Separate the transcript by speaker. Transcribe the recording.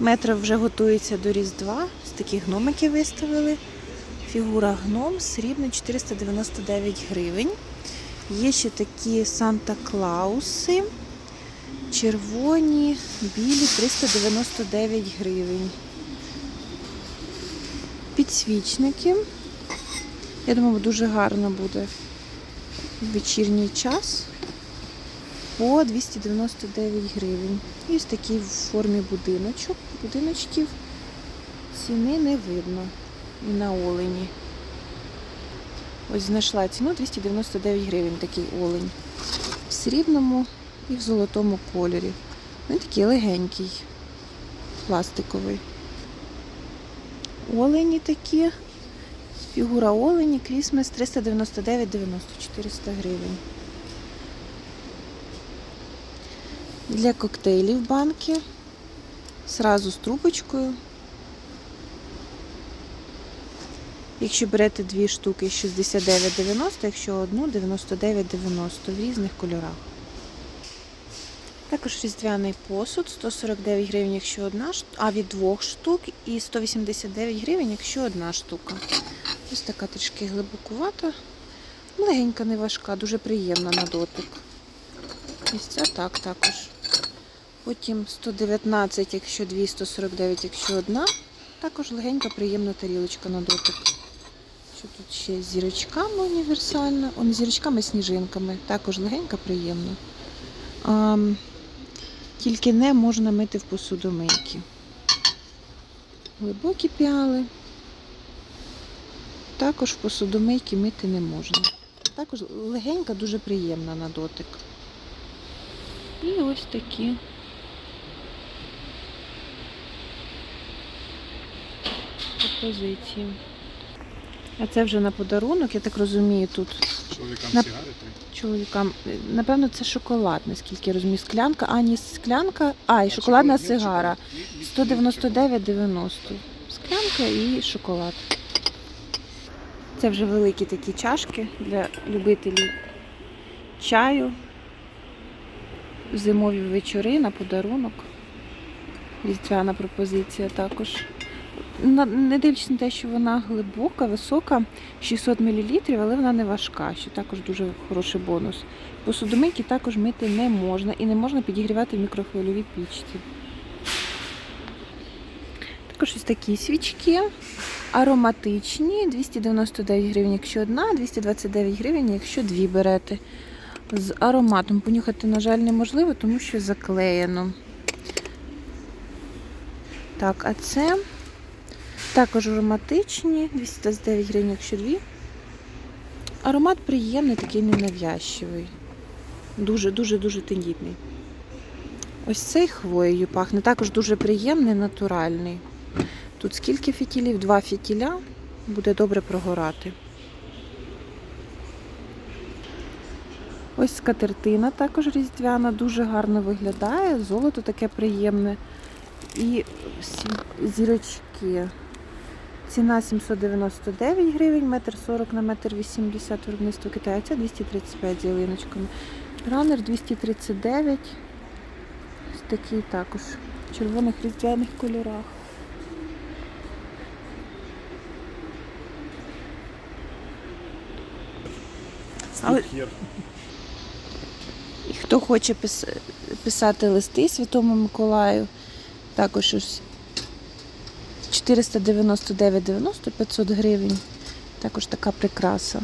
Speaker 1: Метро вже готується до Різдва. З таких гномиків виставили. Фігура гном срібна 499 гривень. Є ще такі Санта-Клауси. Червоні, білі 399 гривень. Підсвічники. Я думаю, дуже гарно буде в вечірній час по 299 гривень. І ось такий в формі будиночок. Будиночків ціни не видно. І на олені. Ось знайшла ціну 299 гривень такий олень. В срібному і в золотому кольорі. Він такий легенький, пластиковий. Олені такі. Фігура олені, крісмес 399,90 400 гривень. Для коктейлів банки. Сразу з трубочкою. Якщо берете дві штуки 69,90, якщо одну 99,90 в різних кольорах. Також різдвяний посуд 149 гривень, якщо одна а від двох штук, і 189 гривень, якщо одна штука. Ось така трішки глибокувата, легенька, не важка, дуже приємна на дотик. Ось ця так також. Потім 119, якщо дві, 149, якщо одна. Також легенька, приємна тарілочка на дотик. Що тут ще з зірочками універсальна. О, не зірочками, а сніжинками. Також легенька, приємна. А, тільки не можна мити в посудомийки. Глибокі піали. Також в посудомийки мити не можна. Також легенька, дуже приємна на дотик. І ось такі. Пропозиції. А це вже на подарунок, я так розумію, тут
Speaker 2: Чоловікам
Speaker 1: На-
Speaker 2: сигарети.
Speaker 1: чоловікам. Напевно, це шоколад, наскільки я розумію. Склянка, а ні, склянка, а, і
Speaker 2: А
Speaker 1: шоколадна
Speaker 2: чоколад-
Speaker 1: сигара.
Speaker 2: чоколад. Ні, ні, ні,
Speaker 1: 199,90. Склянка і шоколад. Це вже великі такі чашки для любителів чаю. Зимові вечори на подарунок. Різдвяна пропозиція також. Не дивлячись на те, що вона глибока, висока, 600 мл, але вона не важка, що також дуже хороший бонус. Посудомийки також мити не можна і не можна підігрівати в мікрохвильовій пічці. Також ось такі свічки ароматичні, 299 гривень, якщо одна, 229 гривень, якщо дві берете. З ароматом понюхати, на жаль, неможливо, тому що заклеєно. Так, а це також ароматичні, 229 гривень, якщо дві. Аромат приємний, такий ненавязчивий. Дуже-дуже-дуже тендітний. Ось цей хвоєю пахне, також дуже приємний, натуральний. Тут скільки фітілів? Два фітіля. Буде добре прогорати. Ось скатертина також різдвяна, дуже гарно виглядає. Золото таке приємне. І зірочки. Ціна 799 гривень, метр 40 на метр 80 виробництво Китаю. Це 235 з ялиночками. Ранер 239. Ось такий також в червоних різдвяних кольорах. Але- І хто хоче пис- писати листи Святому Миколаю, також ось 499,90 500 гривень. Також така прикраса.